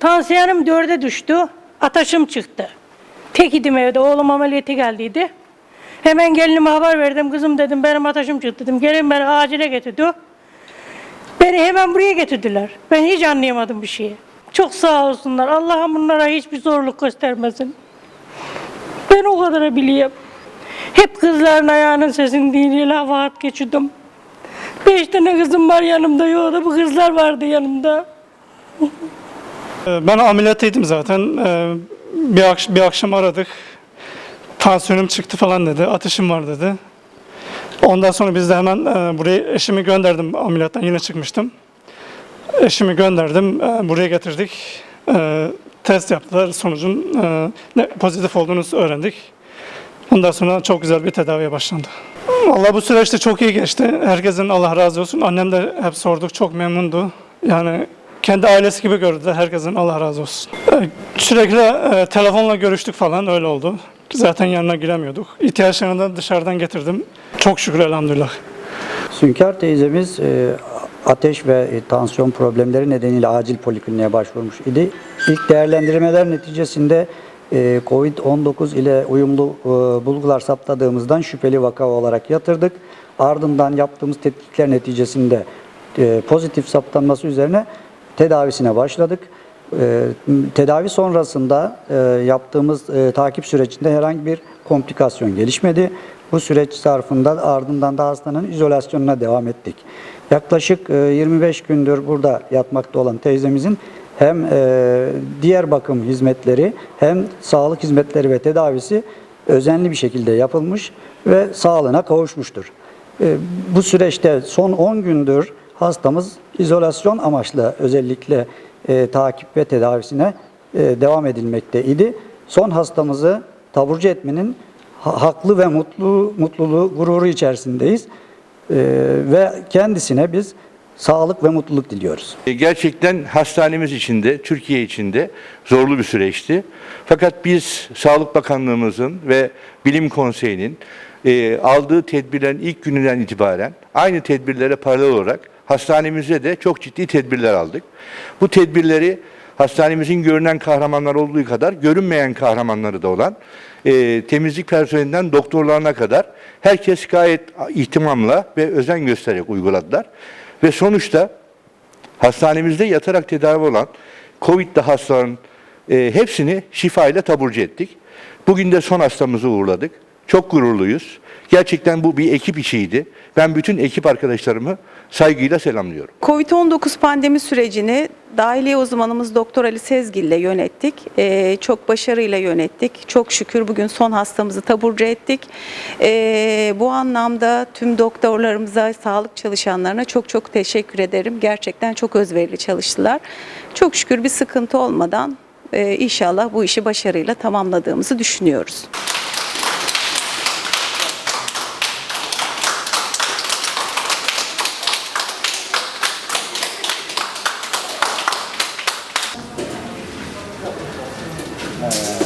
Tansiyonum dörde düştü. Ataşım çıktı. Tek idim evde. Oğlum ameliyata geldiydi. Hemen gelinime haber verdim. Kızım dedim benim ataşım çıktı dedim. Gelin beni acile getirdi. Beni hemen buraya getirdiler. Ben hiç anlayamadım bir şeyi. Çok sağ olsunlar. Allah'ım bunlara hiçbir zorluk göstermesin. Ben o kadar biliyorum. Hep kızların ayağının sesini dinleyle vaat geçirdim. Beş tane kızım var yanımda yoktu. Bu kızlar vardı yanımda. Ee, Ben ameliyattaydım zaten. Ee, Bir, akş- bir akşam aradık. Tansiyonum çıktı falan dedi. Ateşim var dedi. Ondan sonra biz de hemen e, buraya eşimi gönderdim ameliyattan yine çıkmıştım. Eşimi gönderdim. e, Buraya getirdik. E, Test yaptılar. Sonucun pozitif olduğunu öğrendik. Ondan sonra çok güzel bir tedaviye başlandı. Vallahi bu süreçte çok iyi geçti. Herkesin Allah razı olsun. Annem de hep sorduk. Çok memnundu. Yani kendi ailesi gibi gördüler. Herkesin Allah razı olsun. Ee, Sürekli e, telefonla görüştük falan öyle oldu. Zaten yanına giremiyorduk. İhtiyaçlarını da dışarıdan getirdim. Çok şükür elhamdülillah. Sünkar teyzemiz e, ateş ve e, tansiyon problemleri nedeniyle acil polikliniğe başvurmuş idi. İlk değerlendirmeler neticesinde e, COVID-19 ile uyumlu e, bulgular saptadığımızdan şüpheli vaka olarak yatırdık. Ardından yaptığımız tetkikler neticesinde e, pozitif saptanması üzerine tedavisine başladık. E, tedavi sonrasında e, yaptığımız e, takip sürecinde herhangi bir komplikasyon gelişmedi. Bu süreç zarfında ardından da hastanın izolasyonuna devam ettik. Yaklaşık e, 25 gündür burada yatmakta olan teyzemizin hem e, diğer bakım hizmetleri hem sağlık hizmetleri ve tedavisi özenli bir şekilde yapılmış ve sağlığına kavuşmuştur. E, Bu süreçte son 10 gündür hastamız izolasyon amaçlı özellikle e, takip ve tedavisine e, devam edilmekte idi. Son hastamızı taburcu etmenin ha- haklı ve mutlu mutluluğu, gururu içerisindeyiz. E, ve kendisine biz sağlık ve mutluluk diliyoruz. E, Gerçekten hastanemiz içinde, Türkiye içinde zorlu bir süreçti. Fakat biz Sağlık Bakanlığımızın ve Bilim Konseyi'nin e, aldığı tedbirlerin ilk gününden itibaren aynı tedbirlere paralel olarak hastanemizde de çok ciddi tedbirler aldık. Bu tedbirleri hastanemizin görünen kahramanlar olduğu kadar görünmeyen kahramanları da olan e, temizlik personelinden doktorlarına kadar herkes gayet ihtimamla ve özen göstererek uyguladılar. Ve sonuçta hastanemizde yatarak tedavi olan Covid'li hastaların e, hepsini şifayla taburcu ettik. Bugün de son hastamızı uğurladık. Çok gururluyuz. Gerçekten bu bir ekip işiydi. Ben bütün ekip arkadaşlarımı saygıyla selamlıyorum. Covid-19 pandemi sürecini dahiliye uzmanımız Doktor Ali Sezgil ile yönettik. Ee, çok başarıyla yönettik. Çok şükür bugün son hastamızı taburcu ettik. Ee, bu anlamda tüm doktorlarımıza, sağlık çalışanlarına çok çok teşekkür ederim. Gerçekten çok özverili çalıştılar. Çok şükür bir sıkıntı olmadan e, inşallah bu işi başarıyla tamamladığımızı düşünüyoruz. Uh,